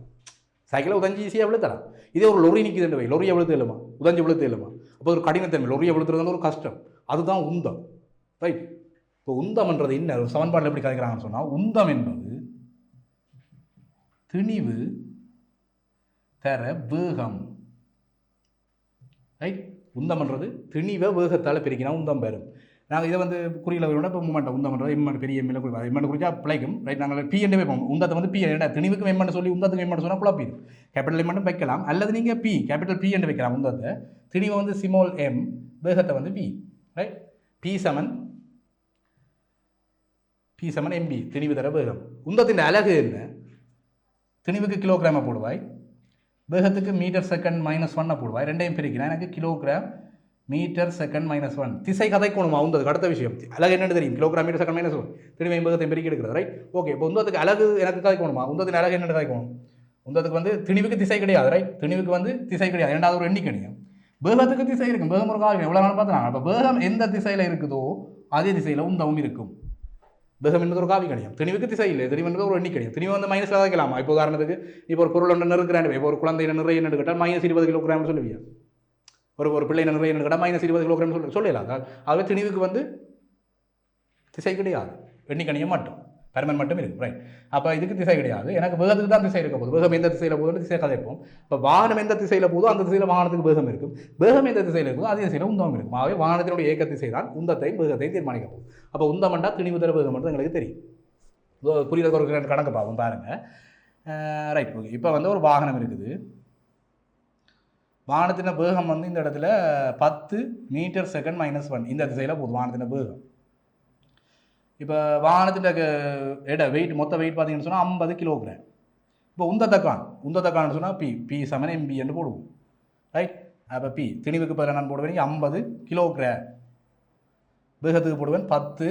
சைக்கிளை உதஞ்சி ஈஸியாக விழுத்தலாம் இதே ஒரு லொரி நிற்கிதுன்ற வை லொரியை விழுத்து இல்லைமா உதஞ்சி விழுத்து இல்லைமா அப்போ ஒரு கடினத்தன்மை. லொரியை விழுத்துறது வந்து ஒரு கஷ்டம். அதுதான் உந்தம். ரைட் இப்போ உந்தம்ன்றது என்ன? சமன்பாட்டில் எப்படி கதைக்கிறாங்கன்னு சொன்னால் உந்தம் என்பது திணிவு தர வேகம். ரைட் உந்தம்ன்றது திணிவை வேகத்தால் பிரிக்கினா உந்தம் பெறும் நாங்கள் இதை வந்து குறியில் விட இப்போ மூமெண்ட் உந்தம்ன்றது எம்மன் பெரிய எம்எல்ஏ குறிப்பா எம்மன் குறிச்சா பிழைக்கும். ரைட் நாங்கள் பி என்று போவோம் உந்தத்தை வந்து பி என்ன திணிவுக்கு எம்மன் சொல்லி உந்தத்துக்கு எம்மன் சொன்னால் குழப்பிடும் கேபிட்டல் எம்மன் வைக்கலாம். அல்லது நீங்கள் பி கேபிட்டல் பி என்று வைக்கலாம் உந்தத்தை. திணிவை வந்து சிமோல் எம் வேகத்தை வந்து P right P seven P seven MP திணிவு தர வேகம். உந்தத்தின் அழகு என்ன? திணிவுக்கு கிலோகிராமை போடுவாய். வேகத்துக்கு மீட்டர் செகண்ட் மைனஸ் ஒன்னை போடுவாய். ரெண்டையும் பிரிக்கிறேன் எனக்கு kilogram metre second minus one திசை கதைக்கணுமா உந்ததுக்கு அடுத்த விஷயம். அழகு என்னென்னு தெரியும். Kilogram metre second minus one திரும்பி வேகத்தை பெருக்கி எடுக்கிறது ரைட் ஓகே இப்போ உந்தத்துக்கு அழகு எனக்கு கதைக்கணுமா உந்தத்தின் அழகு என்னென்னு கோணும்? உந்தத்துக்கு வந்து திணிவுக்கு திசை கிடையாது ரைட் திணிவுக்கு வந்து திசை கிடையாது. இரண்டாவது ஒரு எண்ணிக்கணியம் வேகத்துக்கு திசை இருக்கும். வேகம் ஒரு காலம் எவ்வளோ நாள் பார்த்தாங்க அப்போ வேகம் எந்த திசையில் இருக்குதோ அதே திசையில் உந்தவும் இருக்கும். வேகம் என்பது ஒரு காவி கணியம். திணிவுக்கு திசை இல்லை. திணிவு என்பது ஒரு எண்ணிக்கணியம் திணிவு வந்து மைனஸ் கதைக்கலாமா இப்போ உதாரணத்துக்கு இப்போ ஒரு பொருள் ஒன்று நிறுக்கிறான் இப்போ ஒரு குழந்தை நிறைய என்ன கேட்டால் மைனஸ் இருபது கிலோகிராம் சொல்லுவியா? ஒரு ஒரு பிள்ளை நிறைய எனக்கு கேட்டால் மைனஸ் இருபது கிலோகிராம் சொல்ல சொல்லலாம் ஆகவே திணிவுக்கு வந்து திசை கிடையாது. எண்ணிக்கணியம் மட்டும். பெருமன் மட்டும் இருக்கும் ரைட் அப்போ இதுக்கு திசை கிடையாது. எனக்கு வேகத்துக்கு தான் திசை இருக்க போகுது. வேகம் எந்த திசையில் போகுதுன்னு திசை கதைப்போம். இப்போ வாகனம் எந்த திசையில் போதோ அந்த திசையில் வாகனத்துக்கு வேகம் இருக்கும். வேகம் எந்த திசையில் இருக்குதோ அதே திசையில் உந்தம் இருக்கும். ஆகவே வாகனத்தினுடைய இயக்க திசை தான் உந்தத்தையும் வேகத்தையும் தீர்மானிக்க போகுது. அப்போ உந்தமண்டா திணிவு தர வேகம் மட்டும் எங்களுக்கு தெரியும். இதோ புரியுறதுக்கு ஒரு கணக்கு பார்ப்போம் பாருங்கள் ரைட் ஓகே இப்போ வந்து ஒரு வாகனம் இருக்குது. வானத்தின வேகம் வந்து இந்த இடத்துல பத்து மீட்டர் செகண்ட் மைனஸ் ஒன் இந்த திசையில் போகுது வானத்தின வேகம். இப்போ வாகனத்தின் எடை வெயிட் மொத்த வெயிட் பார்த்தீங்கன்னு சொன்னால் ஐம்பது கிலோகிராம் இப்போ உந்தத்தக்கான் உந்தத்தக்கான்னு சொன்னால் பி பி செவன் எம்பி என்று போடுவோம். ரைட் அப்போ பி திணிவுக்கு பதிலாக நான் போடுவேன் ஐம்பது கிலோகிராம் வேகத்துக்கு போடுவேன் பத்து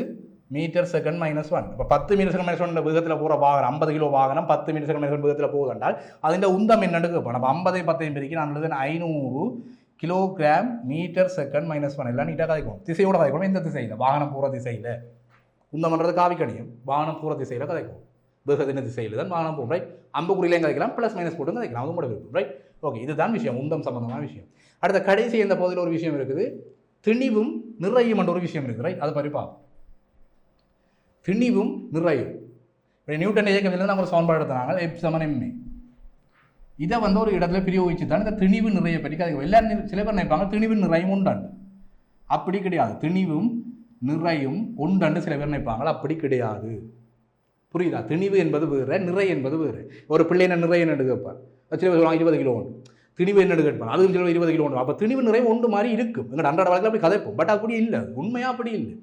மீட்டர் செகண்ட் மைனஸ் ஒன் இப்போ பத்து மீட்டர் செகண்ட் மைனஸ் ஒன் விகிதத்தில் போகிற வாகனம் ஐம்பது கிலோ வாகனம் பத்து மீட்டர் செகண்ட் மைனஸ் ஒன் வேகத்தில் போகுதுன்றால் அதிൻ്റെ உந்தம் என்னன்னு இப்போ நம்ம ஐம்பதை பத்தையும் பிரிக்க நான் எழுதுன ஐநூறு kilogram metre second minus one எல்லாம் நீட்டாக கதைக்கும் திசையோட கதைக்கணும் எந்த திசையில்? வாகனம் போகிற திசையில். உந்தம் பண்ணுறது காவி கடியும். வாகனம் போகிற திசையில் கதைக்கும் விகதின திசையில் தான் வாகனம் போகும் ரைட் அம்புக்குறியிலையும் கதைக்கலாம் ப்ளஸ் மைனஸ் போட்டு கதைக்கலாம். அது கூட இருக்கும் ரைட் ஓகே இதுதான் விஷயம். உந்தம் சம்பந்தமான விஷயம். அடுத்த கடைசி இந்த பகுதியில் ஒரு விஷயம் இருக்குது? திணிவும் நிறையும் என்ற ஒரு விஷயம் இருக்குது ரைட் அதை பற்றி பார்ப்போம். திணிவும் நிறையும். இப்போ நியூட்டன் இயக்கம் நாங்கள் ஒரு சமன்பாடு எடுத்தாங்க எப் சமன் எம்ஏ இதை வந்து ஒரு இடத்துல பிரயோகிச்சு தான் இந்த திணிவு நிறைய பற்றி கதை எல்லாரும் சில பேர் நினைப்பாங்க திணிவு நிறையும் உண்டாண்டு. அப்படி கிடையாது. திணிவும் நிறையும் உண்டாண்டு சில பேர் நினைப்பாங்க. அப்படி கிடையாது. புரியுதா? திணிவு என்பது வேறு நிறை என்பது வேறு. ஒரு பிள்ளைன நிறைய என்ன கேட்பார் சில பேர் சொல்லுவாங்க இருபது கிலோ உண்டு. திணிவு என்ன கேட்பாங்க அதுவும் சில இருபது கிலோ உண்டு. அப்போ திணிவு நிறைய ஒன்று மாதிரி இருக்கும். எங்கள் அன்றாட வழக்கில் அப்படி கதைப்போம். பட் அப்படி இல்லை. உண்மையாக அப்படி இல்லை.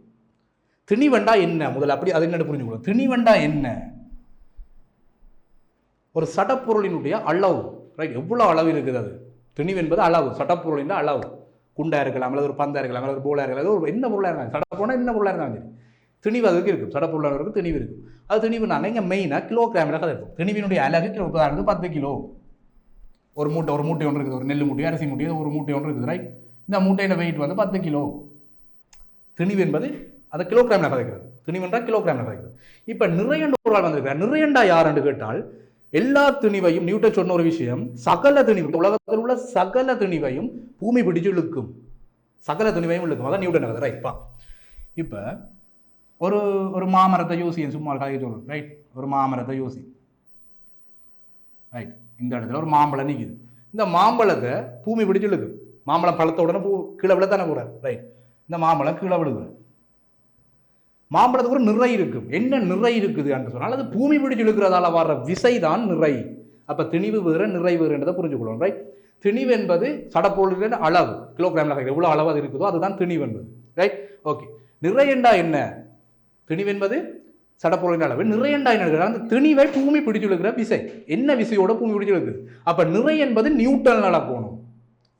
திணிவண்டா என்ன? முதல்ல அப்படி அது என்ன புரிஞ்சுக்கணும் திணிவண்டா என்ன? ஒரு சடப்பொருளினுடைய அளவு ரைட் எவ்வளோ அளவு இருக்குது அது? திணிவு என்பது அளவு சடப்பொருளின் அளவு. குண்டாக இருக்கலாம் அல்லது ஒரு பந்தாக இருக்கலாம் அல்லது ஒரு போலா இருக்கலாம் அல்லது ஒரு என்ன பொருளாக இருக்கலாம் சடப்போனா என்ன பொருளாக இருந்தாலும் சரி. திணிவு அதுக்கு இருக்கும் சடப்பொருளாக இருக்கும் திணிவு இருக்கும் அது திணிவு இங்கே மெயினாக கிலோ கிராமில் தான் இருக்கும். திணிவினுடைய அழகு கிலோ உதாரணத்துக்கு பத்து கிலோ. ஒரு மூட்டை ஒரு மூட்டை ஒன்று இருக்குது. ஒரு நெல் மூட்டை அரிசி மூட்டை ஒரு மூட்டை ஒன்று இருக்குது ரைட் இந்த மூட்டையில் வெயிட் வந்து பத்து கிலோ. திணிவு என்பது அதை கிலோகிராமில் கதைக்கிறது துணிவென்றால் கிலோகிராமில் கதைக்கிறது இப்போ நிறையண்டு ஒரு ஆள் வந்திருக்கிறார் நிறையண்டா யாருன்னு கேட்டால் எல்லா துணிவையும் நியூட்டன் சொன்ன ஒரு விஷயம் சகல துணிவு உலகத்தில் உள்ள சகல துணிவையும் பூமி பிடிச்சு இழுக்கும். சகல துணிவையும் இழுக்கும். அதான் நியூட்டன் கதை ரைட் பா. இப்போ ஒரு ஒரு மாமரத்தை யோசி சும்மா ஒரு கதையை ரைட் ஒரு மாமரத்தை யோசி. ரைட் இந்த இடத்துல ஒரு மாம்பழம் நிற்குது இந்த மாம்பழத்தை பூமி பிடிச்சு இழுக்கும். மாம்பழம் பழத்த உடனே பூ கீழே விழ தானே கூடாது ரைட் இந்த மாம்பழம் கீழே விழுகுது. மாம்பழத்துக்கு ஒரு நிறை இருக்கும். என்ன நிறை இருக்குது என்று சொன்னால் அது பூமி பிடிச்சு இழுக்கிறதால வர்ற விசை தான் நிறை. அப்போ திணிவு வேறு நிறை வேறுன்றதை புரிஞ்சுக்கொள்ளும் ரைட் திணிவு என்பது சடப்பொருளின் அளவு. கிலோகிராமில் எவ்வளோ அளவு அது இருக்குதோ அதுதான் திணிவு என்பது ரைட் ஓகே நிறை என்றா என்ன? திணிவு என்பது சடப்பொருளின் அளவு. நிறை என்றா என்ன அந்த திணிவை பூமி பிடிச்சு இழுக்கிற விசை. என்ன விசையோட பூமி பிடிச்சு இழுக்குது? அப்போ நிறை என்பது நியூட்டன் அளக்கணும்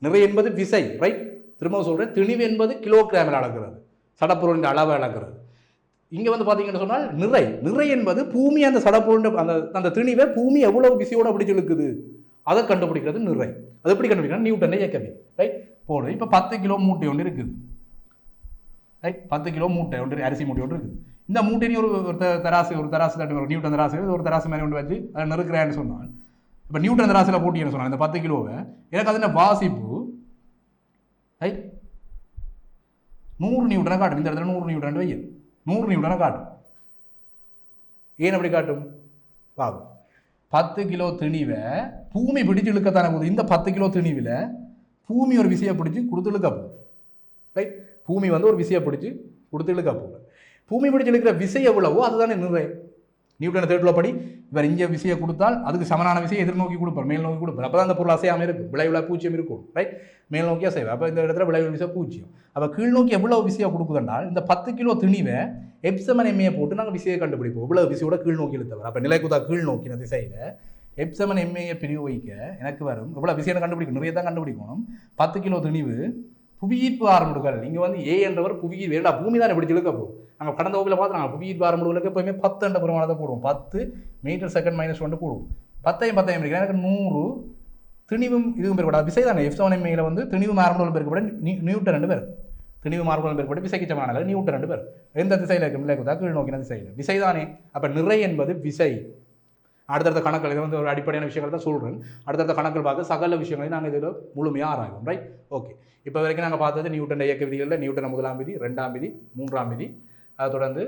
நிறை என்பது விசை ரைட் திரும்ப சொல்கிறேன் திணிவு என்பது கிலோகிராமில் அளக்கிறது. சடப்பொருளின் அளவை அளக்கிறது. இங்கே வந்து பார்த்தீங்கன்னு சொன்னால் நிறை. நிறை என்பது பூமி அந்த சடப்பொருள் அந்த அந்த திணிவை பூமி எவ்வளவு விசையோட அப்படி இழுக்குது அதை கண்டுபிடிக்கிறது நிறை. அது எப்படி கண்டுபிடிக்கிறது நியூட்டனை இயக்கவி. ரைட் போடு. இப்போ பத்து கிலோ மூட்டை ஒன்று இருக்குது. ரைட் பத்து கிலோ மூட்டை ஒன்று அரிசி மூட்டை ஒன்று இருக்குது. இந்த மூட்டையும் ஒரு ஒரு தராசு ஒரு தராசு தட்டு ஒரு நியூட்டன் தராசு ஒரு தராசு மாதிரி ஒன்று வச்சு அதை நெருக்கிறேன்னு சொன்னால் இப்போ நியூட்டன் தராசில் போட்டின்னு சொன்னால் இந்த பத்து கிலோவை எனக்கு அதில் வாசிப்பு ரைட் நூறு நியூட்டனை காட்டும் இந்த இடத்துல நூறு நியூட்டன் வையும் நூறு நியூட்டனை காட்டும் ஏன் அப்படி காட்டும்? பாவம். பத்து கிலோ திணிவை பூமி பிடிச்சு இழுக்கத்தானே போகுது. இந்த பத்து கிலோ திணிவில் பூமி ஒரு விசையை பிடிச்சி கொடுத்து இழுக்க போகுது. ரைட் பூமி வந்து ஒரு விசையை பிடிச்சி கொடுத்து இழுக்க போகுது. பூமி பிடிச்சு இழுக்கிற விசை எவ்வளவோ அதுதானே நிறை. நியூட்டன் தேர்ட்டில் படி இவர் இங்கே விசையை கொடுத்தால் அதுக்கு சமனான விசையை எதிர்நோக்கி கொடுப்பார். மேல் நோக்கி கொடுப்பார். அப்போ தான் அந்த பொருள் அசையாமல் இருக்கும். விளைவில் பூஜ்ஜியம் இருக்கும். ரைட் மேல் நோக்கி அசைவு. அப்போ இந்த இடத்துல விளைவு விசை பூஜ்ஜியம் அப்போ கீழ் நோக்கி எவ்வளோ விசையை கொடுக்குதுன்றால் இந்த பத்து கிலோ திணிவை எப்சமன் எம்ஏயை போட்டு நாங்கள் விசையை கண்டுபிடிப்போம். இவ்வளோ விசையோட கீழ் நோக்கி இழுத்தவர். அப்போ நிலைக்குதா கீழ் நோக்கின திசையில் எப்சமன் எம்ஏயை வைக்க எனக்கு வரும். இவ்வளோ விசையை கண்டுபிடிக்கணும். நிறைய தான் கண்டுபிடிக்கணும். பத்து கிலோ திணிவு புவியீர்ப்பு ஆரம்பிடுகள் இங்கே வந்து ஏ என்றவர் புவியீர் வேண்டா பூமி தான் இப்படி இழுக்க போகும் நாங்கள் கடந்த வகுப்பில் பார்த்து நாங்கள் புவியீர்ப்பு ஆரம்பிடுகளுக்கு எப்போயுமே பத்து என்ற பெருமானத்தை போடுவோம். பத்து மீட்டர் செகண்ட் மைனஸ் ஒன்று போடுவோம். பத்தையும் பத்தையும் எனக்கு நூறு திணிவும் இதுவும் பெருக்கப்படாது. விசை தானே. எஃப் செவன் எம்ஏல வந்து திணிவு மார்புடன் பெருக்கப்பட நியூட்டன் ரெண்டு பேர். திணிவு மார்புடன் பெருக்கப்பட விசைக்கு சமமான நியூட்டன் ரெண்டு பேர். எந்த திசையில் இருக்கும் இல்லை கீழ் நோக்கின திசையில். விசை தானே. அப்போ நிறை என்பது விசை. அடுத்தடுத்த கணக்கில் இது வந்து ஒரு அடிப்படையான விஷயங்கள் தான் சொல்கிறேன் அடுத்தடுத்த கணக்கில் பார்க்க சகல விஷயங்களையும் நாங்கள் இதில் முழுமையாக ஆராயும் ரைட் ஓகே இப்போ வரைக்கும் நாங்கள் பார்த்தது நியூட்டன் இயக்க விதிகளில் நியூட்டன் முதலாம் விதி ரெண்டாம் விதி மூன்றாம் விதி. அதை தொடர்ந்து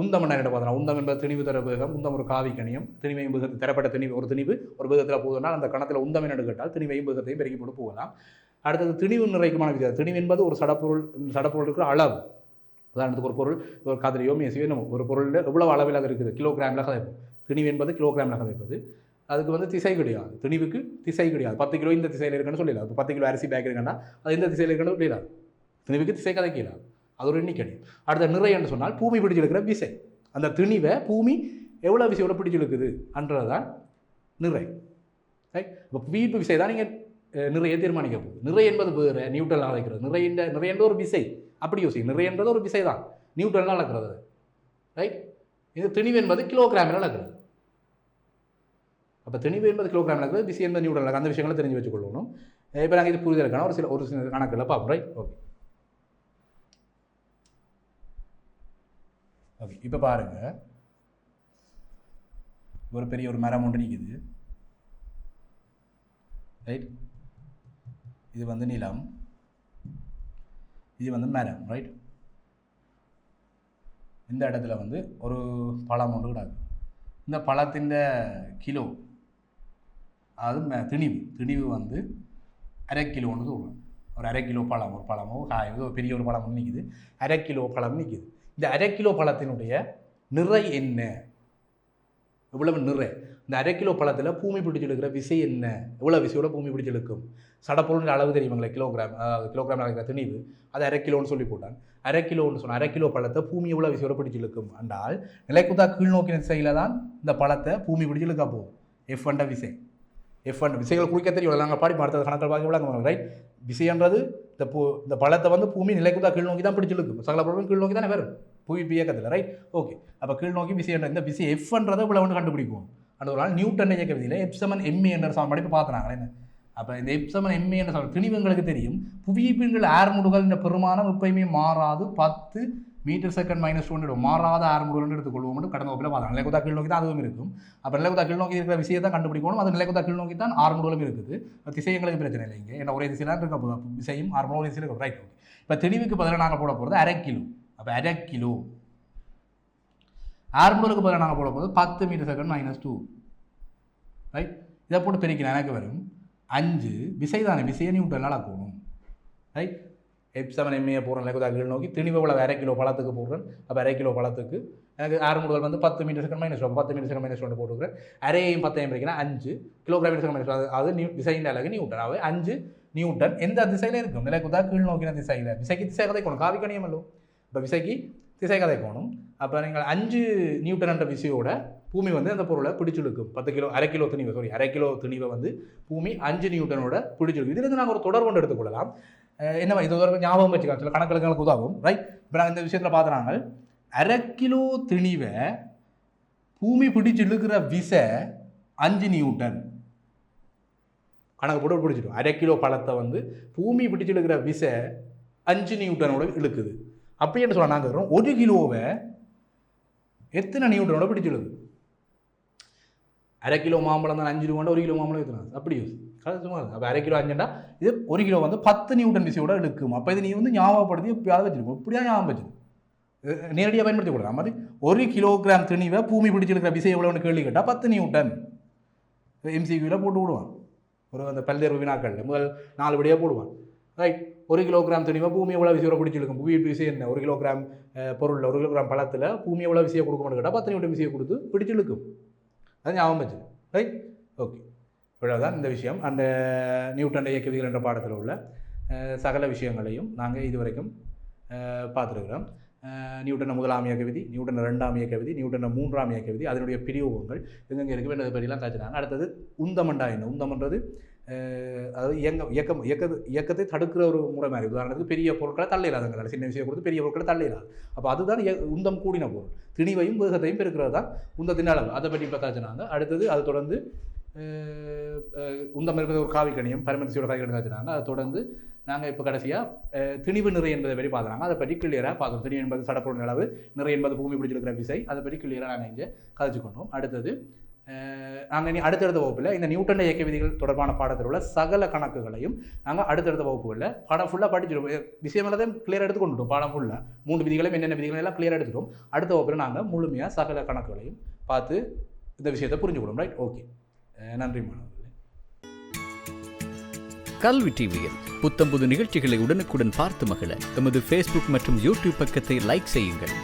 உந்தம் என்ன பார்த்தோம் உந்தம் என்பது திணிவு தர வேகம் உந்தம் ஒரு காவிக்கணியம் திணிவையும் வேகத்தை தரப்பட்ட திணிவு ஒரு திணிவு ஒரு வேகத்தில் போகுதுனால் அந்த கணத்தில் உந்தம் என்ன கேட்டால் திணிவையும் வேகத்தையும் பெருக்கி போட்டு போகலாம். அடுத்தது திணிவு நிறைக்குமான வித்தியாசம் திணிவு என்பது ஒரு சடப்பொருள் சடப்பொருள் இருக்கிற அளவு. உதாரணத்துக்கு ஒரு பொருள் ஒரு கதிரையோ மேசியோ நம்ம ஒரு பொருளில் எவ்வளோ அளவில் அது இருக்குது? கிலோகிராமில் கதைப்போம் திணிவு என்பது கிலோகிராமில் கதைப்பது அதுக்கு வந்து திசை கிடையாது. திணிவுக்கு திசை கிடையாது. பத்து கிலோ இந்த திசையில் இருக்குன்னு சொல்லிடலாம். இப்போ பத்து கிலோ அரிசி பேக் இருக்குன்னா அது இந்த திசையில் இருக்குன்னு சொல்லிடலாம். திணிவுக்கு திசை கதைக்கலாம் அது ஒரு எண்ணிக்கை அடுத்த நிறை என்று சொன்னால் பூமி பிடிச்சிருக்கிற விசை. அந்த திணிவை பூமி எவ்வளோ விசையோட பிடிச்சிருக்குது அன்றதுதான் நிறை. ரைட் இப்போ வீட்டு விசை தான் நீங்கள் நிறைய தீர்மானிக்க போகுது. நிறை என்பது வேறு நியூட்டன் அழைக்கிறது நிறை என்ற நிறை என்ற ஒரு விசை. அப்படி யோசி நிறை என்றது ஒரு விசை தான் நியூட்டன் அளக்கிறது ரைட் இது திணிவு என்பது கிலோகிராமில் அளக்கிறது அப்போ திணிவு என்பது கிலோகிராம் நடக்குது பிசி என்பது நியூட்டனில் நடக்குது அந்த விஷயங்களை தெரிஞ்சு வச்சுக்கொள்ளணும். இப்போ நாங்கள் இது புரிதலுக்கான ஒரு சில ஒரு சில கணக்கில் பார்ப்போம். ரைட் ஓகே ஓகே இப்போ பாருங்கள் ஒரு பெரிய ஒரு மரம் ஒன்று நிற்குது ரைட் இது வந்து நிலம். இது வந்து மரம். ரைட் இந்த இடத்துல வந்து ஒரு பழம் ஒன்று கிடக்கு. இந்த பழத்தின் கிலோ அது ம- திணிவு. திணிவு வந்து அரை கிலோன்னு சொல்லுவேன். ஒரு அரை கிலோ பழம் ஒரு பழமோ காயோ பெரிய ஒரு பழம் நிற்கிது அரை கிலோ பழம் நிற்கிது இந்த அரை கிலோ பழத்தினுடைய நிறை என்ன? எவ்வளவு நிறை? இந்த அரை கிலோ பழத்தில் பூமி பிடிச்சி எடுக்கிற விசை என்ன? எவ்வளோ விசையோட பூமி பிடிச்சி எடுக்கும்? சடப்பொருள் அளவு தெரியுங்களே கிலோகிராம் கிலோகிராம் நடக்கிற திணிவு. அது அரை கிலோன்னு சொல்லி போட்டான். அரை கிலோன்னு சொன்னால் அரை கிலோ பழத்தை பூமி எவ்வளோ விசையோட பிடிச்சி இழுக்கும் என்றால் நிலைக்குத்தா கீழ் நோக்கின திசையில் தான் இந்த பழத்தை பூமி பிடிச்சி இழுக்க போகும். எஃப் அண்ட விசை. எஃப் அண்ட் விசைகள் குறிக்க தெரியும். நாங்கள் பாடி பார்த்தது கணக்கள் பார்க்க விளங்க ரைட் விசைன்றது இந்த பூ இந்த பழத்தை வந்து பூமி நிலைக்குத்தா கீழ் நோக்கி தான் பிடிச்சிருக்கு சகல பொருளும் கீழ் நோக்கி தானே வரும். புவி இயக்கத்தில் ரைட் ஓகே அப்போ கீழ் நோக்கி விசை என்ற இந்த விசை எஃப்ன்றதை இவ்வளோ ஒன்று கண்டுபிடிக்கும். அந்த ஒரு நாள் நியூட்டன் இயக்க விதியில் எப்சமன் எம்ஏ என்ற சமன்பாடு இப்போ பார்த்துனாங்களே என்ன? அப்போ இந்த எப்சமன் எம்ஏ என்ற சமன் திணிவுங்களுக்கு தெரியும். புவியீர்ப்புகள் ஆர்முடுகள் இந்த பெருமானம் எப்பயுமே மாறாது. பத்து மீட்டர் செகண்ட் மைனஸ் டூ மாறாத ஆரம்புடன் எடுத்துக்கொள்வோம். மட்டும் கடந்த வகுப்பில் பார்த்தோம் நிலைக்குதா கீழ் நோக்கி தான் அதுவும் இருக்கும். அப்போ நிலைக்குதா கீழ் நோக்கி இருக்கிற விஷயத்தை கண்டுபிடிக்கணும். அது நிலைக்குதா கீழ் நோக்கி தான் ஆரம்புகளும் இருக்குது. திசை எங்களுக்கு பிரச்சனை இல்லை இங்கே. என்ன ஒரே திசையில இருக்க போதும் அப்ப விசையும் ஒரே திசையில் இருக்கும். ரைட் ஓகே இப்போ தெளிவுக்கு பதிலாக நாங்கள் போட போகிறது அரை கிலோ. அப்போ அரை கிலோ. ஆரம்புகளுக்கு பதிலாக நாங்கள் போட போகிறது பத்து metre second minus two right இதை போட்டு பெருக்கினா எனக்கு வரும் அஞ்சு. விசை தானே விசையை நியூட்டனால் ஆக்கணும் ரைட் எப் எம்ஏ போடுறேன். இல்லை கீழ் நோக்கி திரும்பி இவ்வளோ அரை கிலோ பழத்துக்கு போடுறேன். அப்போ அரை கிலோ பழத்துக்கு. எனக்கு ஆறு முதல் வந்து பத்து மீட்டர் செகண்ட் மைனஸ் ஒன் பத்து மீட்டர் செகண்ட் மைனஸ் ஒன்று போட்டுக்கிறேன். அரையையும் பத்தையும் பிரிக்கிறேன். அஞ்சு கிலோகிராம் செகண்ட் மைனஸ் அது அது நியூ டிசைன் அழகு நியூட்டன் அவை அஞ்சு நியூட்டன் எந்த திசையில் இருக்கும்? நிலைக்குதா கீழ் நோக்கின திசையில். விசைக்கு திசை கதை கோணும் காவி இப்போ விசைக்கு திசை கதை கோணும். அப்போ நீங்கள் அஞ்சு நியூட்டன் என்ற விசையோட பூமி வந்து அந்த பொருளை பிடிச்சிழுக்கும். பத்து கிலோ அரை கிலோ துணிவை சாரி அரை கிலோ திணிவை வந்து பூமி அஞ்சு நியூட்டனோட பிடிச்சிழுக்கும். இதுலேருந்து நாங்கள் ஒரு தொடர் கொண்டு எடுத்துக்கொள்ளலாம். என்ன இது ஒரு ஞாபகம் வச்சுக்கலாம் சில கணக்கெடுங்களுக்கு உதவும். ரைட் இப்போ நாங்கள் இந்த விஷயத்தில் பார்த்துறாங்க அரை கிலோ திணிவை பூமி பிடிச்சு இழுக்கிற விசை அஞ்சு நியூட்டன். கணக்கு போட்டு பிடிச்சிடும் அரை கிலோ பழத்தை வந்து பூமி பிடிச்சு இழுக்கிற விசை அஞ்சு நியூட்டனோட இழுக்குது. அப்படி என்ன சொல்ல நாங்கள் ஒரு கிலோவை எத்தனை நியூட்டனோட பிடிச்சு அரை கிலோ மாம்பழம் தான் அஞ்சு ரூபாண்டா ஒரு கிலோ மாம்பழம் எத்தனை அப்படி யூஸ் சும்மா அப்போ அரை கிலோ அஞ்சுண்டா இது ஒரு கிலோ வந்து பத்து நியூட்டன் விசையோட இழுக்கும் அப்போ இது நீ வந்து ஞாபகப்படுத்தி எப்பயாவது வச்சிருக்கும் இப்படியா ஞாபகம் வச்சிருக்கும் நேரடியாக பயன்படுத்தி கொடுக்கலாம் மாதிரி ஒரு கிலோகிராம் திணிவை பூமி பிடிச்சிருக்கிற விசை எவ்வளோன்னு கேள்வி கேட்டால் பத்து நியூட்டன் எம்சிக்யூவில் போட்டு விடுவான். ஒரு அந்த பல்வேறு வினாக்கள் முதல் நாலு படியாக போடுவான். ரைட் ஒரு கிலோகிராம் துணிவை பூமி எவ்வளோ விசையோட பிடிச்சிருக்கும்? பூமி விஷயம் என்ன? ஒரு கிலோகிராம் பொருளில் ஒரு கிலோகிராம் பழத்தில் பூமி எவ்வளோ விசையை கொடுக்கணும்னு கேட்டால் பத்து நிமிடம் விசையை கொடுத்து பிடிச்சிருக்கும் அது ஞாபகம் வச்சு ரைட் ஓகே இவ்வளோதான் இந்த விஷயம். அந்த நியூட்டன் இயக்கவியல் என்ற பாடத்தில் உள்ள சகல விஷயங்களையும் நாங்கள் இதுவரைக்கும் பார்த்துருக்குறோம். பார்த்திருக்கிறோம் நியூட்டன முதலாம் இயக்க விதி நியூட்டன ரெண்டாம் இயக்க விதி நியூட்டன மூன்றாம் இயக்க விதி அதனுடைய பிரியோகங்கள் எங்கெங்கே இருக்கு வேண்டதை பற்றிலாம் காய்ச்சினாங்க. அடுத்தது உந்தமண்டா என்ன? உந்தமன்றது அதாவது இயங்க இயக்கம் இயக்க இயக்கத்தை தடுக்கிற ஒரு முறை மாதிரி உதாரணத்துக்கு பெரிய பொருட்களை தள்ளிடாதுங்க சின்ன விஷயம் கொடுத்து பெரிய பொருட்களை தள்ளிடாது அப்போ அதுதான் உந்தம் கூடின பொருள். திணிவையும் வேகத்தையும் பெருக்கிறது தான் உந்தத்தின் அளவு. அதை பற்றி இப்போ காய்ச்சினாங்க அடுத்தது அது தொடர்ந்து உந்தம் இருக்கிறது ஒரு காவிக்கணியம் பரமரிசியோட காவிக்கணி காய்ச்சினாங்க அதை தொடர்ந்து நாங்கள் இப்போ கடைசியாக திணிவு நிறை என்பதை பற்றி பார்க்குறாங்க. அதை பற்றி கிளியராக பார்க்குறோம். திணிவு என்பது சடப்பொருள் அளவு நிறை என்பது பூமி பிடிச்சிருக்கிற விசை. அதை பற்றி கிளியராக நாங்கள் இங்கே கதைச்சு கொண்டோம். அடுத்தது நாங்கள் இனி அடுத்தடுத்த வகுப்பில் இந்த நியூட்டன் இயக்க விதிகள் தொடர்பான பாடத்தில் உள்ள சகல கணக்குகளையும் நாங்கள் அடுத்தடுத்த வகுப்புகளில் பாடம் ஃபுல்லாக படிச்சிருவோம். விஷயம் எல்லாத்தையும் கிளியர் எடுத்து பாடம் ஃபுல்லாக மூன்று விதிகளும் என்னென்ன விதிகளும் எல்லாம் கிளியர் எடுத்துட்டோம். அடுத்த வகுப்பில் நாங்கள் முழுமையாக சகல கணக்குகளையும் பார்த்து இந்த விஷயத்தை புரிஞ்சுக்கணும் ரைட் ஓகே நன்றி மாணவர்களே. கல்வி டிவியில் புத்தம்புது நிகழ்ச்சிகளை உடனுக்குடன் பார்த்து மகிழ. எமது ஃபேஸ்புக் மற்றும் யூடியூப் பக்கத்தை லைக் செய்யுங்கள்.